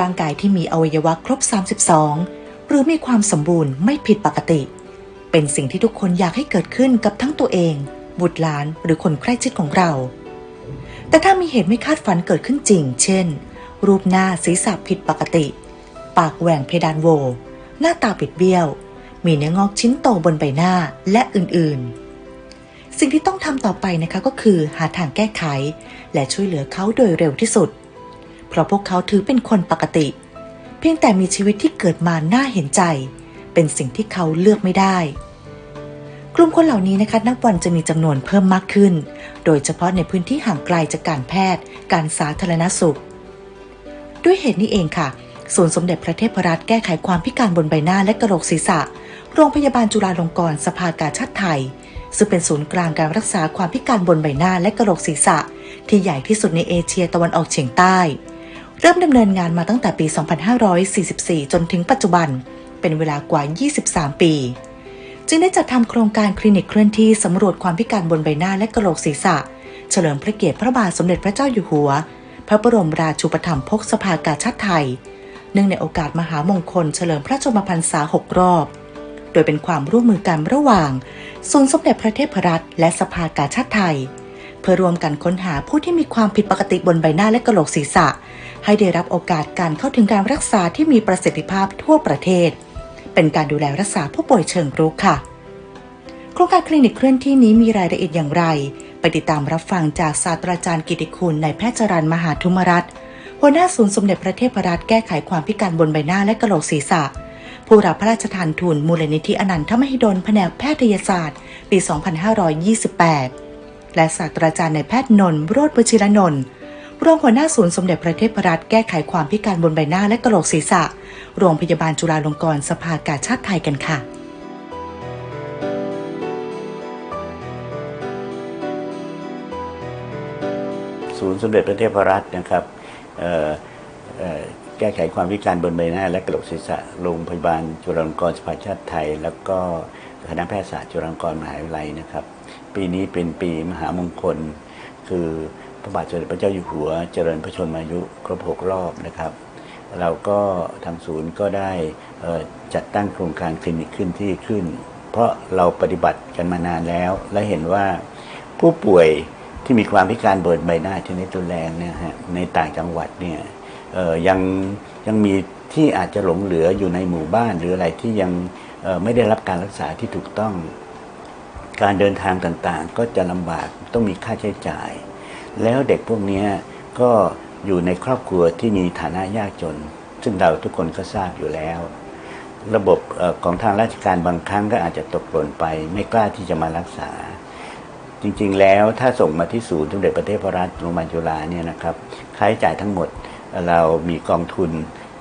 ร่างกายที่มีอวัยวะครบ 32 หรือมีความสมบูรณ์ไม่ผิดปกติ เป็นสิ่งที่ทุกคนอยากให้เกิดขึ้นกับทั้งตัวเอง บุตรหลานหรือคนใกล้ชิดของเรา แต่ถ้ามีเหตุไม่คาดฝันเกิดขึ้นจริง เช่น รูปหน้าศีรษะผิดปกติ ปากแหว่งเพดานโว หน้าตาปิดเบี้ยว มีเนื้องอกชิ้นโตบนใบหน้าและอื่นๆสิ่งที่ต้องทำต่อไปนะคะก็คือหาทางแก้ไข และช่วยเหลือเขาโดยเร็วที่สุด เพราะพวกเขาถือเป็นคนปกติ เพียงแต่มีชีวิตที่เกิดมาน่าเห็นใจ เป็นสิ่งที่เขาเลือกไม่ได้ กลุ่มคนเหล่านี้นะคะนับวันจะมีจำนวนเพิ่มมากขึ้น โดยเฉพาะในพื้นที่ห่างไกลจากการแพทย์ การสาธารณสุข ด้วยเหตุนี้เองค่ะศูนย์สมเด็จพระเทพรัตน์แก้ไขความพิการบนใบหน้าและกระโหลกศีรษะ โรงพยาบาลจุฬาลงกรณ์สภากาชาติไทย ซึ่งเป็นศูนย์กลางการรักษาความพิการบนใบหน้าและกระโหลกศีรษะ ที่ใหญ่ที่สุดในเอเชียตะวันออกเฉียงใต้ เริ่มดำเนินงานมาตั้งแต่ปี 2544 จนถึงปัจจุบัน เป็นเวลากว่า 23 ปี จึงได้จัดทำโครงการคลินิกเคลื่อนที่สำรวจความพิการบนใบหน้าและกระโหลกศีรษะ เฉลิมพระเกียรติพระบาทสมเด็จพระเจ้าอยู่หัว พระบรมราชูปถัมภกสภากาชาติไทย เนื่องในโอกาสมหามงคลเฉลิมพระชนมพรรษา 6 รอบ โดยเป็นความร่วมมือกันระหว่าง ศูนย์สมเด็จพระเทพรัตน์และสภากาชาติไทย เพื่อรวมกันค้นหาผู้ที่มีความผิดปกติบนใบหน้าและกระโหลกศีรษะ ให้ได้รับโอกาสการเข้าถึงการรักษาที่มีประสิทธิภาพทั่วประเทศ เป็นการดูแลรักษาผู้ป่วยเชิงรุกค่ะ โครงการคลินิกเคลื่อนที่นี้มีรายละเอียดอย่างไร ไปติดตามรับฟังจากศาสตราจารย์กิติคุณนายแพทย์จรันมหาธุมรัตน์หัวหน้าศูนย์สมเด็จพระเทพรัตน์แก้ไขความพิการบนใบหน้าและกระโหลกศีรษะ ผู้รับพระราชทานทุนมูลนิธิอนันทมหิดลแผนกแพทยศาสตร์ ปี 2528 และศาสตราจารย์นายแพทย์นนท์โรจน์วชิรนนท์รองหัวหน้าศูนย์สมเด็จพระเทพรัตน์แก้ไขความพิการบนใบหน้าและกระโหลกศีรษะ โรงพยาบาลจุฬาลงกรณ์สภากาชาติไทยกันค่ะศูนย์สมเด็จพระเทพรัตน์นะครับแก้ไขความพิการบนใบหน้า และกระโหลกศีรษะโรงพยาบาลจุฬาลงกรณ์สภาชาติไทย แล้วก็คณะแพทยศาสตร์จุฬาลงกรณ์มหาวิทยาลัยนะครับ ปีนี้เป็นปีมหามงคล คือพระบาทสมเด็จพระเจ้าอยู่หัว เจริญพระชนมายุครบ6รอบนะครับ เราก็ทางศูนย์ก็ได้จัดตั้งโครงการคลินิกขึ้นที่ขึ้น เพราะเราปฏิบัติกันมานานแล้ว และเห็นว่าผู้ป่วยที่มีความพิการเบนใบหน้าชนิดรุนแรงเนี่ยฮะในต่างจังหวัดเนี่ยยังยังมีที่อาจจะหลงเหลืออยู่ในหมู่บ้านหรืออะไรที่ยังไม่ได้รับการรักษาที่ถูกต้อง การเดินทางต่างๆ ก็จะลำบากต้องมีค่าใช้จ่าย แล้วเด็กพวกนี้ก็อยู่ในครอบครัวที่มีฐานะยากจน ซึ่งเราทุกคนก็ทราบอยู่แล้ว ระบบของทางราชการบางครั้งก็อาจจะตกหล่นไป ไม่กล้าที่จะมารักษา จริงๆแล้วถ้าส่งมาที่ศูนย์สมเด็จพระเทพรัตนโรงพยาบาลจุฬาเนี่ยนะครับค่าใช้จ่ายทั้งหมดเรามีกองทุน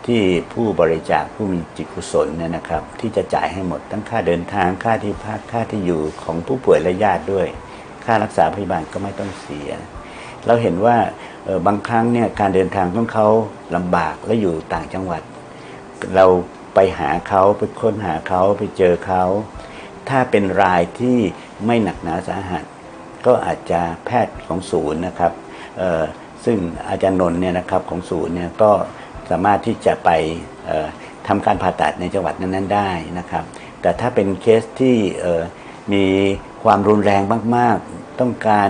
ที่ผู้บริจาคผู้มีจิตกุศลเนี่ยนะครับ ที่จะจ่ายให้หมดทั้งค่าเดินทางค่าที่พักค่าที่อยู่ของผู้ป่วยและญาติด้วย ค่ารักษาพยาบาลก็ไม่ต้องเสีย เราเห็นว่าบางครั้งเนี่ยการเดินทางของเขาลำบากและอยู่ต่างจังหวัด เราไปหาเขาไปค้นหาเขาไปเจอเขา ถ้าเป็นรายที่ไม่หนักหนาสาหัส ก็อาจจะแพทย์ของศูนย์นะครับซึ่งอาจารย์นนท์เนี่ยนะครับของศูนย์เนี่ยก็ สามารถที่จะไปทำการผ่าตัดในจังหวัดนั้นๆได้นะครับ แต่ถ้าเป็นเคสที่มีความรุนแรงมากๆ ต้องการ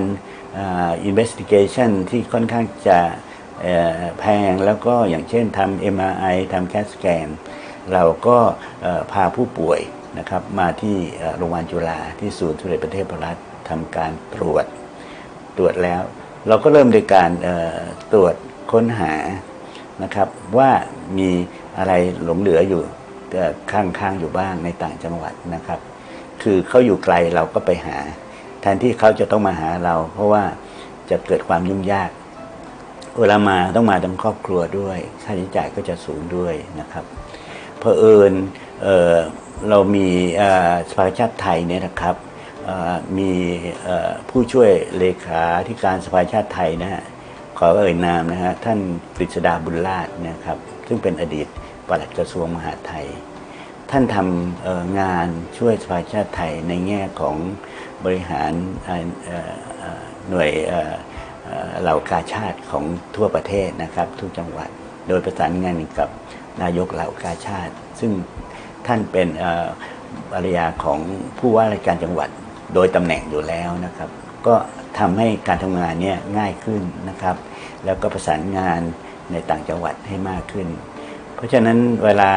อ่อ investigation ที่ค่อนข้างจะแพงแล้วก็อย่างเช่นทำ MRI ทำ CAT scan เราก็พาผู้ป่วยนะครับมาที่โรงพยาบาลจุฬาที่ศูนย์สมเด็จพระเทศพรัติทำการตรวจตรวจแล้ว เราก็เริ่มโดยการตรวจค้นหา นะครับว่ามีอะไรหลงเหลืออยู่ข้างๆอยู่บ้างในต่างจังหวัดนะครับ คือเขาอยู่ไกลเราก็ไปหา แทนที่เขาจะต้องมาหาเรา เพราะว่าจะเกิดความยุ่งยาก เวลามาต้องมาทั้งครอบครัวด้วย ค่าใช้จ่ายก็จะสูงด้วยนะครับเผอิญเอ่อเรามีสภาชาติไทยเนี่ยนะครับมีผู้ช่วยเลขาธิการสภากาชาติไทยนะฮะ ขอเอ่ยนามนะฮะท่านกฤษดาบุญราชนะครับ ซึ่งเป็นอดีตปลัดกระทรวงมหาดไทย ท่านทำงานช่วยสภาชาติไทยในแง่ของบริหารหน่วยเหล่ากาชาติของทั่วประเทศนะครับ ทุกจังหวัด โดยประสานงานกับนายกเหล่ากาชาติ ซึ่งท่านเป็นเอ่อภรรยาของผู้ว่าราชการจังหวัดโดยตำแหน่งอยู่แล้วนะครับ ก็ทำให้การทำงานเนี่ยง่ายขึ้นนะครับ แล้วก็ประสานงานในต่างจังหวัดให้มากขึ้น เพราะฉะนั้นเวลา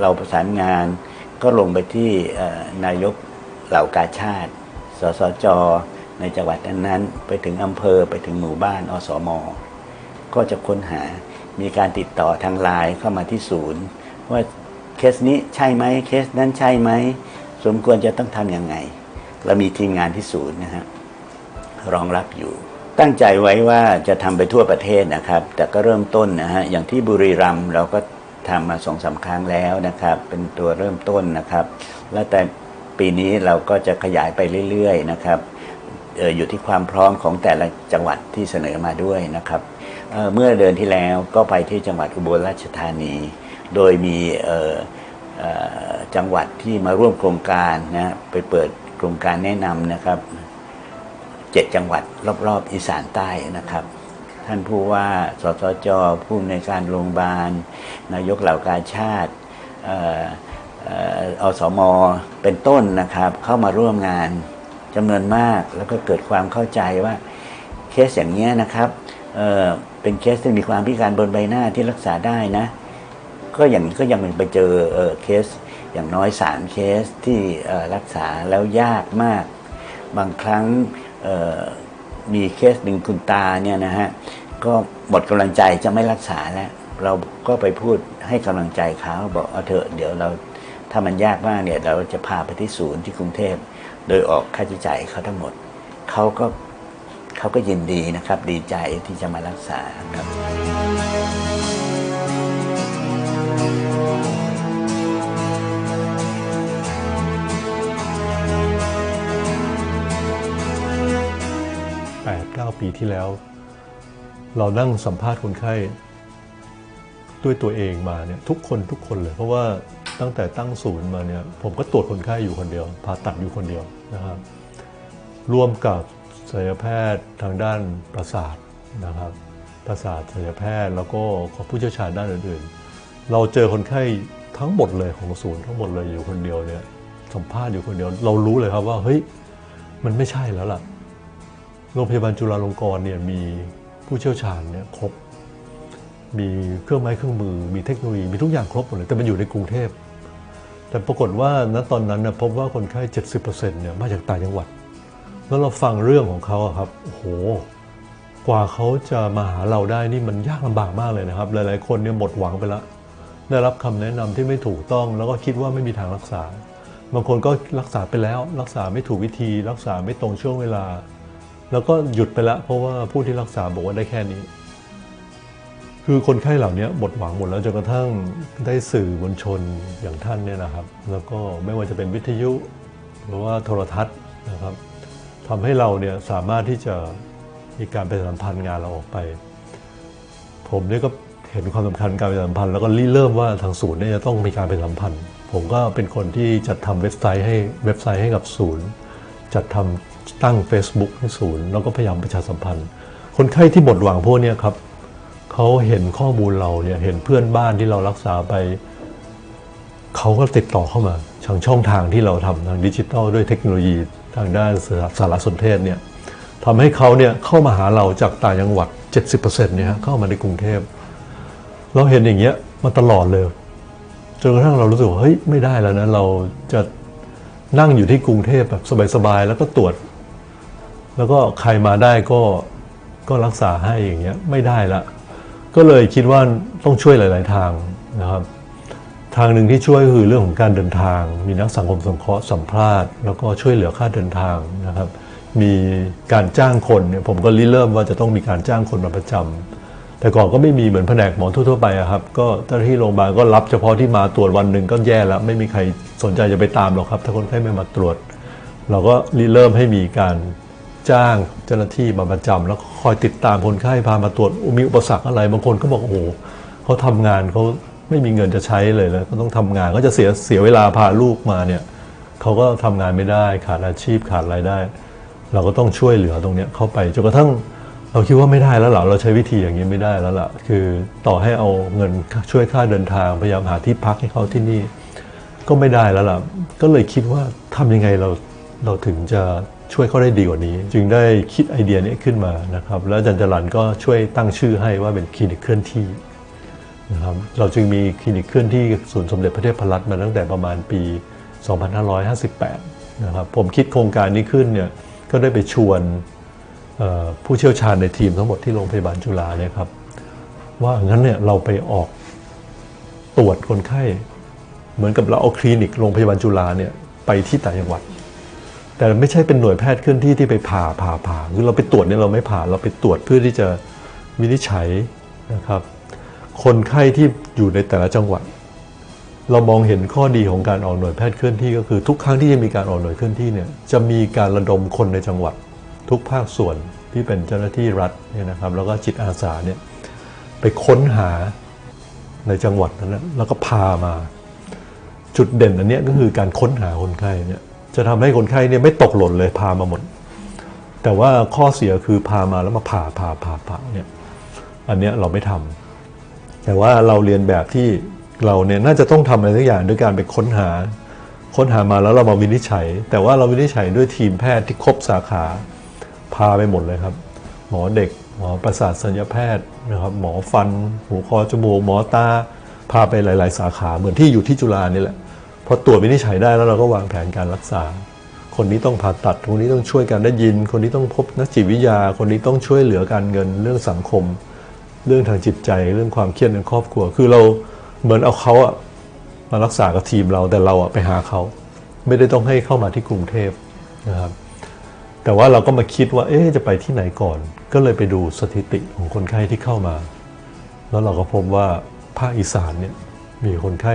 เราประสานงานก็ลงไปที่นายกเหล่ากาชาติ สสจ ในจังหวัดนั้นๆ ไปถึงอำเภอไปถึงหมู่บ้านอสม ก็จะค้นหามีการติดต่อทางไลน์เข้ามาที่ศูนย์ ว่าเคสนี้ใช่ไหมเคสนั้นใช่ไหม สมควรจะต้องทำยังไง เรามีทีมงานที่ศูนย์นะฮะรองรับอยู่ ตั้งใจไว้ว่าจะทำไปทั่วประเทศนะครับ แต่ก็เริ่มต้นนะฮะอย่างที่บุรีรัมย์เราก็ทำมาสองสาครั้งแล้วนะครับ เป็นตัวเริ่มต้นนะครับ แล้วแต่ปีนี้เราก็จะขยายไปเรื่อยๆนะครับอออยู่ที่ความพร้อมของแต่ละจังหวัดที่เสนอมาด้วยนะครับเเมื่อเดือนที่แล้วก็ไปที่จังหวัดอุบลราชธานี โดยมีจังหวัดที่มาร่วมโครงการนะไปเปิดโครงการแนะนำนะครับ เจ็ดจังหวัดรอบๆอีสานใต้นะครับ ท่านผู้ว่าสสจผู้อำนวยการโรงพยาบาล นายกเหล่ากาชาติเออเอ่ออสมเป็นต้นนะครับ เข้ามาร่วมงานจำนวนมากแล้วก็เกิดความเข้าใจว่าเคสอย่างนี้นะครับเออเป็นเคสที่มีความพิการบนใบหน้าที่รักษาได้นะ ก็อย่างก็ยังไปเจอเออเคสอย่างน้อยสามเคสที่รักษาแล้วยากมาก บางครั้ง มีเคสหนึ่งคุณตาเนี่ยนะฮะก็หมดกำลังใจจะไม่รักษาแล้ว เราก็ไปพูดให้กำลังใจเขาบอกเอาเถอะเดี๋ยวเราถ้ามันยากมากเนี่ยเราจะพาไปที่ศูนย์ที่กรุงเทพ โดยออกค่าใช้จ่ายเขาทั้งหมดเขาก็เขาก็ยินดีนะครับ ดีใจที่จะมารักษาครับ 9 ปีที่แล้ว เรานั่งสัมภาษณ์คนไข้ด้วยตัวเองมาเนี่ยทุกคนทุกคนเลย เพราะว่าตั้งแต่ตั้งศูนย์มาเนี่ยผมก็ตรวจคนไข้อยู่คนเดียวผ่าตัดอยู่คนเดียวนะครับร่วมกับศัลยแพทย์ทางด้านประสาทนะครับประสาทศัลยแพทย์แล้วก็ของผู้เชี่ยวชาญด้านอื่นๆ เราเจอคนไข้ทั้งหมดเลยของศูนย์ทั้งหมดเลยอยู่คนเดียวเนี่ยสัมภาษณ์อยู่คนเดียว เรารู้เลยครับว่าเฮ้ยมันไม่ใช่แล้วล่ะ โรงพยาบาลจุฬาลงกรณ์เนี่ยมีผู้เชี่ยวชาญเนี่ยครบ มีเครื่องไม้เครื่องมือ มีเทคโนโลยี มีทุกอย่างครบหมดเลย แต่มันอยู่ในกรุงเทพ แต่ปรากฏว่าณตอนนั้นนะพบว่าคนไข้ 70%เนี่ยมาจากต่างจังหวัด แล้วเราฟังเรื่องของเขาครับโอ้โห กว่าเขาจะมาหาเราได้นี่มันยากลำบากมากเลยนะครับ หลาย ๆ คนเนี่ยหมดหวังไปล้วได้รับคำแนะนำที่ไม่ถูกต้อง แล้วก็คิดว่าไม่มีทางรักษา บางคนก็รักษาไปแล้ว รักษาไม่ถูกวิธี รักษาไม่ตรงช่วงเวลา แล้วก็หยุดไปแล้วเพราะว่าผู้ที่รักษาบอกว่าได้แค่นี้ คือคนไข้เหล่านี้หมดหวังหมดแล้วจนกระทั่งได้สื่อมวลชนอย่างท่านเนี่ยนะครับ แล้วก็ไม่ว่าจะเป็นวิทยุ หรือว่าโทรทัศน์นะครับทำให้เราเนี่ยสามารถที่จะมีการประชาสัมพันธ์งานเราออกไป ผมเนี่ยก็เห็นความสำคัญการประชาสัมพันธ์แล้วก็ริเริ่มว่าทางศูนย์เนี่ยจะต้องมีการประชาสัมพันธ์ ผมก็เป็นคนที่จัดทำเว็บไซต์ให้เว็บไซต์ให้กับศูนย์ จัดทำ ตั้ง Facebook ให้ศูนย์แล้วก็พยายามประชาสัมพันธ์ คนไข้ที่หมดหวังพวกนี้ครับเขาเห็นข้อมูลเราเนี่ยเห็นเพื่อนบ้านที่เรารักษาไปเขาก็ติดต่อเข้ามาทางช่องทางที่เราทำทางดิจิทัลด้วยเทคโนโลยีทางด้านสารสนเทศเนี่ยทำให้เขาเนี่ยเข้ามาหาเราจากต่างจังหวัด 70%เนี่ยเข้ามาในกรุงเทพ เราเห็นอย่างเงี้ยมาตลอดเลยจนกระทั่งเรารู้สึกว่าเฮ้ยไม่ได้แล้วนะเราจะนั่งอยู่ที่กรุงเทพแบบสบายๆแล้วก็ตรวจ แล้วก็ใครมาได้ก็ก็รักษาให้อย่างเงี้ยไม่ได้ละ ก็เลยคิดว่าต้องช่วยหลาย ๆ ทางนะครับ ทางหนึ่งที่ช่วยคือเรื่องของการเดินทาง มีนักสังคมสงเคราะห์สัมภาษณ์แล้วก็ช่วยเหลือค่าเดินทางนะครับ มีการจ้างคนเนี่ยผมก็ริเริ่มว่าจะต้องมีการจ้างคนมาประจำแต่ก่อนก็ไม่มีเหมือนแผนกหมอทั่ว ๆ ไปอะครับ ก็เจ้าหน้าที่โรงพยาบาลก็รับเฉพาะที่มาตรวจวันหนึ่งก็แย่แล้วไม่มีใครสนใจจะไปตามหรอกครับ ถ้าคนไข้ไม่มาตรวจ เราก็ริเริ่มให้มีการ จ้างเจ้าหน้าที่มาประจำแล้วก็คอยติดตามคนไข้พามาตรวจมีอุปสรรคอะไรบางคนก็บอกโอ้โหเขาทำงานเขาไม่มีเงินจะใช้เลยแล้วก็ต้องทำงานก็จะเสียเสียเวลาพาลูกมาเนี่ยเขาก็ทำงานไม่ได้ขาดอาชีพขาดรายได้ เราก็ต้องช่วยเหลือตรงเนี้ยเข้าไปจนกระทั่งเราคิดว่าไม่ได้แล้วล่ะเราใช้วิธีอย่างนี้ไม่ได้แล้วล่ะ คือต่อให้เอาเงินช่วยค่าเดินทางพยายามหาที่พักให้เขาที่นี่ ก็ไม่ได้แล้วล่ะ ก็เลยคิดว่าทำยังไงเราเราถึงจะ ช่วยเขาได้ดีกว่านี้ จึงได้คิดไอเดียนี้ขึ้นมานะครับแล้วอาจันจรันก็ช่วยตั้งชื่อให้ว่าเป็นคลินิกเคลื่อนที่นะครับเราจึงมีคลินิกเคลื่อนที่ศูนย์สมเด็จพระเทพรัตน์มาตั้งแต่ประมาณปี 2558 นะครับผมคิดโครงการนี้ขึ้นเนี่ยก็ได้ไปชวนผู้เชี่ยวชาญในทีมทั้งหมดที่โรงพยาบาลจุฬาเนี่ยครับว่างั้นเนี่ยเราไปออกตรวจคนไข้ เหมือนกับเราเอาคลินิกโรงพยาบาลจุฬาเนี่ยไปที่ต่างจังหวัด แต่ไม่ใช่เป็นหน่วยแพทย์เคลื่อนที่ที่ไปผ่าผ่าผ่าคือเราไปตรวจเนี่ยเราไม่ผ่าเราไปตรวจเพื่อที่จะวินิจฉัยนะครับ คนไข้ที่อยู่ในแต่ละจังหวัด เรามองเห็นข้อดีของการออกหน่วยแพทย์เคลื่อนที่ก็คือทุกครั้งที่จะมีการออกหน่วยเคลื่อนที่เนี่ยจะมีการระดมคนในจังหวัด ทุกภาคส่วนที่เป็นเจ้าหน้าที่รัฐเนี่ยนะครับ แล้วก็จิตอาสาเนี่ยไปค้นหาในจังหวัดนั้นแล้วก็พามา จุดเด่นอันนี้ก็คือการค้นหาคนไข้เนี่ย จะทำให้คนไข้เนี่ยไม่ตกหล่นเลยพามาหมด แต่ว่าข้อเสียคือพามาแล้วมาผ่าผ่าผ่าผ่าเนี่ยอันเนี้ยเราไม่ทำแต่ว่าเราเรียนแบบที่เราเนี่ยน่าจะต้องทำอะไรสักอย่างด้วยการไปค้นหา ค้นหามาแล้วเรามาวินิจฉัย แต่ว่าเราวินิจฉัยด้วยทีมแพทย์ที่ครบสาขาพาไปหมดเลยครับ หมอเด็กหมอประสาทสัญญแพทย์นะครับหมอฟันหูคอจมูกหมอตาพาไปหลาย ๆ สาขาเหมือนที่อยู่ที่จุฬานี่แหละ พอตรวจวินิจฉัยได้แล้วเราก็วางแผนการรักษา คนนี้ต้องผ่าตัด คนนี้ต้องช่วยการได้ยิน คนนี้ต้องพบนักจิตวิทยา คนนี้ต้องช่วยเหลือการเงินเรื่องสังคม เรื่องทางจิตใจเรื่องความเครียดในครอบครัว คือเราเหมือนเอาเขาอะมารักษากับทีมเราแต่เราอะไปหาเขา ไม่ได้ต้องให้เข้ามาที่กรุงเทพนะครับแต่ว่าเราก็มาคิดว่า เอ๊จะไปที่ไหนก่อน ก็เลยไปดูสถิติของคนไข้ที่เข้ามา แล้วเราก็พบว่าภาคอีสานเนี่ยมีคนไข้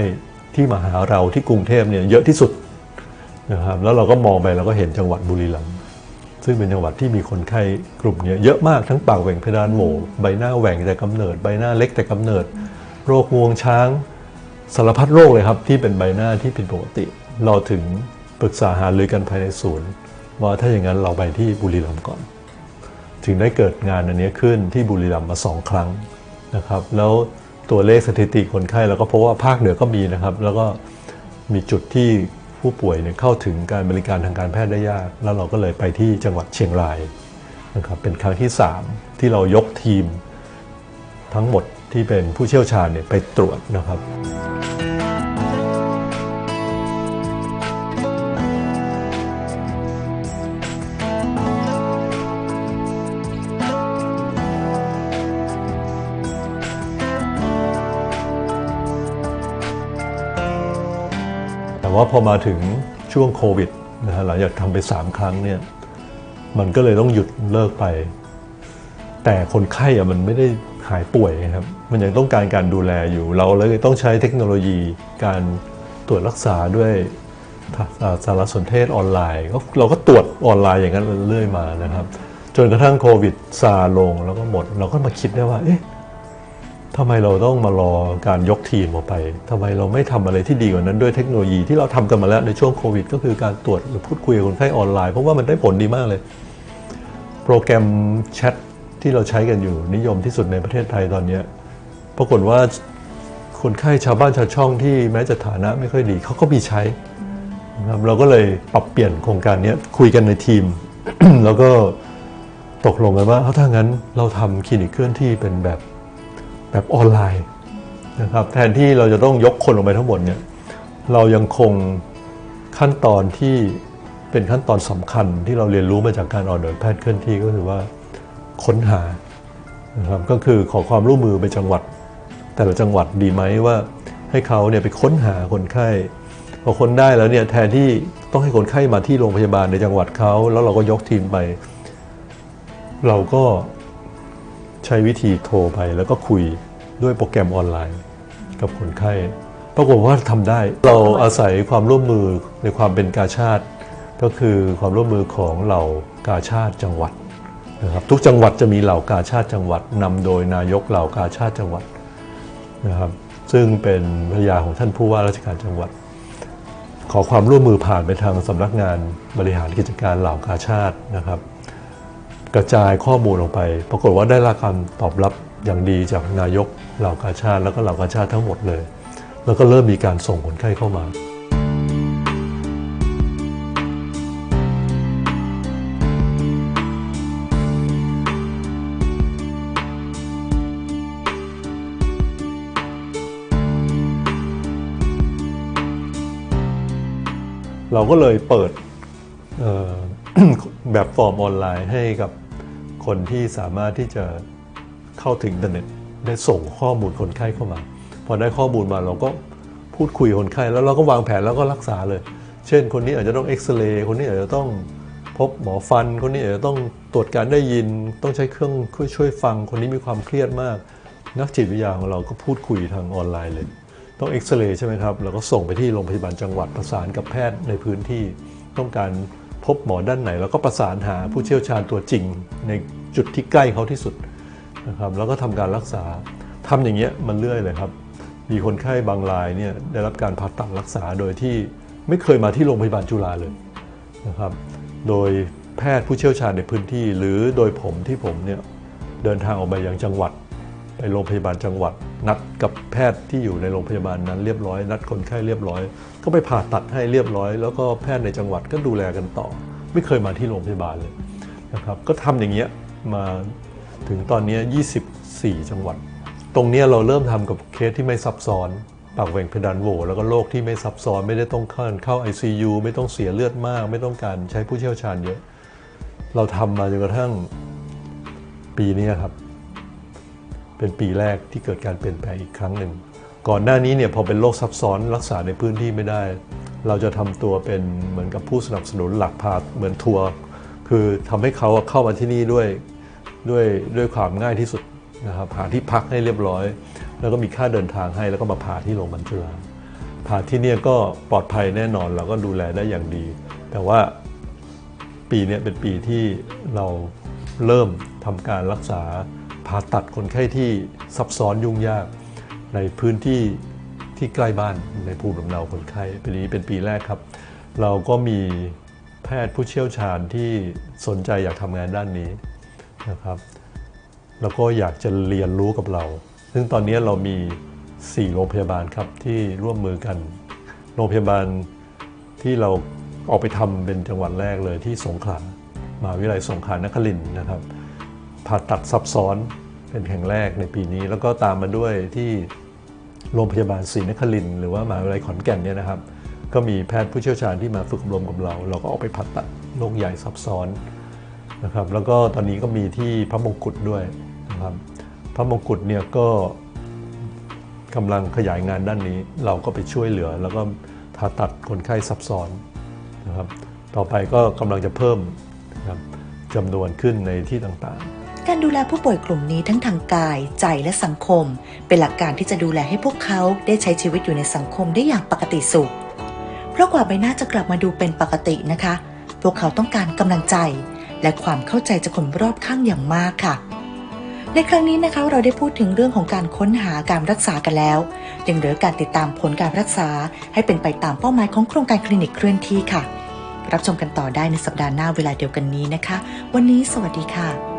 ที่มาหาเราที่กรุงเทพเนี่ยเยอะที่สุดนะครับแล้วเราก็มองไปเราก็เห็นจังหวัดบุรีรัมย์ซึ่งเป็นจังหวัดที่มีคนไข้กลุ่มเนี้ยเยอะมากทั้งปากแหว่งเพดานโหวใบหน้าแหว่งแต่กำเนิด ใบหน้าเล็กแต่กำเนิด โรคงวงช้างสารพัดโรคเลยครับที่เป็นใบหน้าที่ผิดปกติ เราถึงปรึกษาหารือกันภายในศูนย์ ว่าถ้าอย่างนั้นเราไปที่บุรีรัมย์ก่อน ถึงได้เกิดงานอันนี้ขึ้นที่บุรีรัมย์มาสองครั้งนะครับ แล้ว ตัวเลขสถิติคนไข้เราก็พบว่าภาคเหนือก็มีนะครับ แล้วก็มีจุดที่ผู้ป่วยเนี่ยเข้าถึงการบริการทางการแพทย์ได้ยาก แล้วเราก็เลยไปที่จังหวัดเชียงรายนะครับเป็นครั้งที่ 3 ที่เรายกทีมทั้งหมดที่เป็นผู้เชี่ยวชาญเนี่ยไปตรวจนะครับ ว่าพอมาถึงช่วงโควิดนะฮะหลังจากทำไป 3 ครั้งเนี่ยมันก็เลยต้องหยุดเลิกไป แต่คนไข้อะมันไม่ได้หายป่วยนะครับ มันยังต้องการการดูแลอยู่ เราเลยต้องใช้เทคโนโลยีการตรวจรักษาด้วยสารสนเทศออนไลน์ เราก็ตรวจออนไลน์อย่างนั้นเรื่อยมานะครับ จนกระทั่งโควิดซาลงแล้วก็หมด เราก็มาคิดได้ว่าเอ๊ะ ทำไมเราต้องมารอการยกทีมออกไปทำไมเราไม่ทำอะไรที่ดีกว่านั้นด้วยเทคโนโลยีที่เราทำกันมาแล้วในช่วงโควิด ก็คือการตรวจหรือพูดคุยกับคนไข้ออนไลน์เพราะว่ามันได้ผลดีมากเลย โปรแกรมแชทที่เราใช้กันอยู่นิยมที่สุดในประเทศไทยตอนนี้ปรากฏว่าคนไข้ชาวบ้านชาวช่องที่แม้จะฐานะไม่ค่อยดีเขาก็มีใช้นะครับเราก็เลยปรับเปลี่ยนโครงการนี้คุยกันในทีม แล้วก็ตกลงกันว่าเอาถ้างั้นเราทำคลินิกเคลื่อนที่เป็นแบบ แบบออนไลน์นะครับแทนที่เราจะต้องยกคนลงไปทั้งหมดเนี่ยเรายังคงขั้นตอนที่เป็นขั้นตอนสำคัญที่เราเรียนรู้มาจากการออกหน่วยแพทย์เคลื่อนที่ก็คือว่าค้นหานะครับก็คือขอความร่วมมือไปจังหวัด แต่ละจังหวัดดีไหมว่าให้เขาเนี่ยไปค้นหาคนไข้พอค้นได้แล้วเนี่ยแทนที่ต้องให้คนไข้มาที่โรงพยาบาลในจังหวัดเขาแล้วเราก็ยกทีมไป เราก็ ช้วิธีโทรไปแล้วก็คุยด้วยโปรแกรมออนไลน์กับคนไข้ปรากฏว่าทำได้ เราอาศัยความร่วมมือในความเป็นกาชาติ ก็คือความร่วมมือของเหล่ากาชาติจังหวัดนะครับทุกจังหวัดจะมีเหล่ากาชาติจังหวัดนำโดยนายกเหล่ากาชาติจังหวัดนะครับซึ่งเป็นภรรยาของท่านผู้ว่าราชการจังหวัด ขอความร่วมมือผ่านไปทางสำนักงานบริหารกิจการเหล่ากาชาตินะครับ กระจายข้อมูลออกไป ปรากฏว่าได้รับการตอบรับอย่างดีจากนายกเหล่ากาชาติ แล้วก็เหล่ากาชาติทั้งหมดเลย แล้วก็เริ่มมีการส่งคนไข้เข้ามาเราก็เลยเปิดแบบฟอร์มออนไลน์ให้กับ คนที่สามารถที่จะเข้าถึงอินเทอร์เน็ตได้ส่งข้อมูลคนไข้เข้ามา พอได้ข้อมูลมาเราก็พูดคุยคนไข้แล้วเราก็วางแผนแล้วก็รักษาเลย เช่น คนนี้อาจจะต้องเอ็กซเรย์คนนี้อาจจะต้องพบหมอฟัน คนนี้อาจจะต้องตรวจการได้ยิน ต้องใช้เครื่องช่วยฟัง คนนี้มีความเครียดมาก นักจิตวิทยาของเราก็พูดคุยทางออนไลน์เลย ต้องเอ็กซเรย์ใช่ไหมครับเราก็ส่งไปที่โรงพยาบาลจังหวัดประสานกับแพทย์ในพื้นที่ต้องการ พบหมอด้านไหน แล้วก็ประสานหาผู้เชี่ยวชาญตัวจริง ในจุดที่ใกล้เขาที่สุดนะครับแล้วก็ทำการรักษาทำอย่างเงี้ยมันเรื่อยเลยครับ มีคนไข้บางรายเนี่ยได้รับการผ่าตัดรักษาโดยที่ไม่เคยมาที่โรงพยาบาลจุฬาเลยนะครับ โดยแพทย์ผู้เชี่ยวชาญในพื้นที่ หรือโดยผมที่ผมเนี่ยเดินทางออกไปยังจังหวัด ไปโรงพยาบาลจังหวัด นัดกับแพทย์ที่อยู่ในโรงพยาบาลนั้นเรียบร้อย นัดคนไข้เรียบร้อย ก็ไปผ่าตัดให้เรียบร้อย แล้วก็แพทย์ในจังหวัดก็ดูแลกันต่อ ไม่เคยมาที่โรงพยาบาลเลยนะครับก็ทำอย่างเงี้ยมาถึงตอนนี้ย24 จังหวัด ตรงเนี้ยเราเริ่มทำกับเคสที่ไม่ซับซ้อนปากแหว่งเพดานโหวแล้วก็โรคที่ไม่ซับซ้อนไม่ได้ต้องเข้าเข้า ICU ไม่ต้องเสียเลือดมาก ไม่ต้องการใช้ผู้เชี่ยวชาญเยอะ เราทำมาจนกระทั่งปีนี้ครับ เป็นปีแรกที่เกิดการเปลี่ยนแปลงอีกครั้งหนึ่ง ก่อนหน้านี้เนี่ยพอเป็นโรคซับซ้อนรักษาในพื้นที่ไม่ได้ เราจะทำตัวเป็นเหมือนกับผู้สนับสนุนหลักพาเหมือนทัวร์คือทำให้เขาเข้ามาที่นี่ด้วยด้วยด้วยความง่ายที่สุดนะครับหาที่พักให้เรียบร้อย แล้วก็มีค่าเดินทางให้แล้วก็มาผ่าที่โรงพยาบาลจุฬาผ่าที่เนี่ยก็ปลอดภัยแน่นอนเราก็ดูแลได้อย่างดี แต่ว่าปีนี้เป็นปีที่เราเริ่มทำการรักษาผ่าตัดคนไข้ที่ซับซ้อนยุ่งยาก ในพื้นที่ที่ใกล้บ้านในภูมิลำเนาคนไข้ปีนี้เป็นปีแรกครับ เราก็มีแพทย์ผู้เชี่ยวชาญที่สนใจอยากทำงานด้านนี้นะครับ แล้วก็อยากจะเรียนรู้กับเรา ซึ่งตอนนี้เรามี 4 โรงพยาบาลครับที่ร่วมมือกัน โรงพยาบาลที่เราออกไปทำเป็นจังหวัดแรกเลยที่สงขลามหาวิทยาลัยสงขลานครินนะครับผ่าตัดซับซ้อนเป็นแห่งแรกในปีนี้ แล้วก็ตามมาด้วยที่ โรงพยาบาลศรีนครินหรือว่ามหาวิทยาลัยขอนแก่นเนี่ยนะครับ ก็มีแพทย์ผู้เชี่ยวชาญที่มาฝึกอบรมกับเรา เราก็ออกไปผ่าตัดโรคใหญ่ซับซ้อนนะครับ แล้วก็ตอนนี้ก็มีที่พระมงกุฎด้วยนะครับพระมงกุฎเนี่ยก็กำลังขยายงานด้านนี้ เราก็ไปช่วยเหลือ แล้วก็ผ่าตัดคนไข้ซับซ้อนนะครับ ต่อไปก็กำลังจะเพิ่มนะครับจำนวนขึ้นในที่ต่างๆ การดูแลผู้ป่วยกลุ่มนี้ทั้งทางกาย ใจและสังคม เป็นหลักการที่จะดูแลให้พวกเขาได้ใช้ชีวิตอยู่ในสังคมได้อย่างปกติสุข เพราะกว่าใบหน้าจะกลับมาดูเป็นปกตินะคะ พวกเขาต้องการกำลังใจ และความเข้าใจจากคนรอบข้างอย่างมากค่ะ ในครั้งนี้นะคะเราได้พูดถึงเรื่องของการค้นหาการรักษากันแล้ว ยังเหลือการติดตามผลการรักษา ให้เป็นไปตามเป้าหมายของโครงการคลินิกเคลื่อนที่ค่ะ รับชมกันต่อได้ในสัปดาห์หน้าเวลาเดียวกันนี้นะคะ วันนี้สวัสดีค่ะ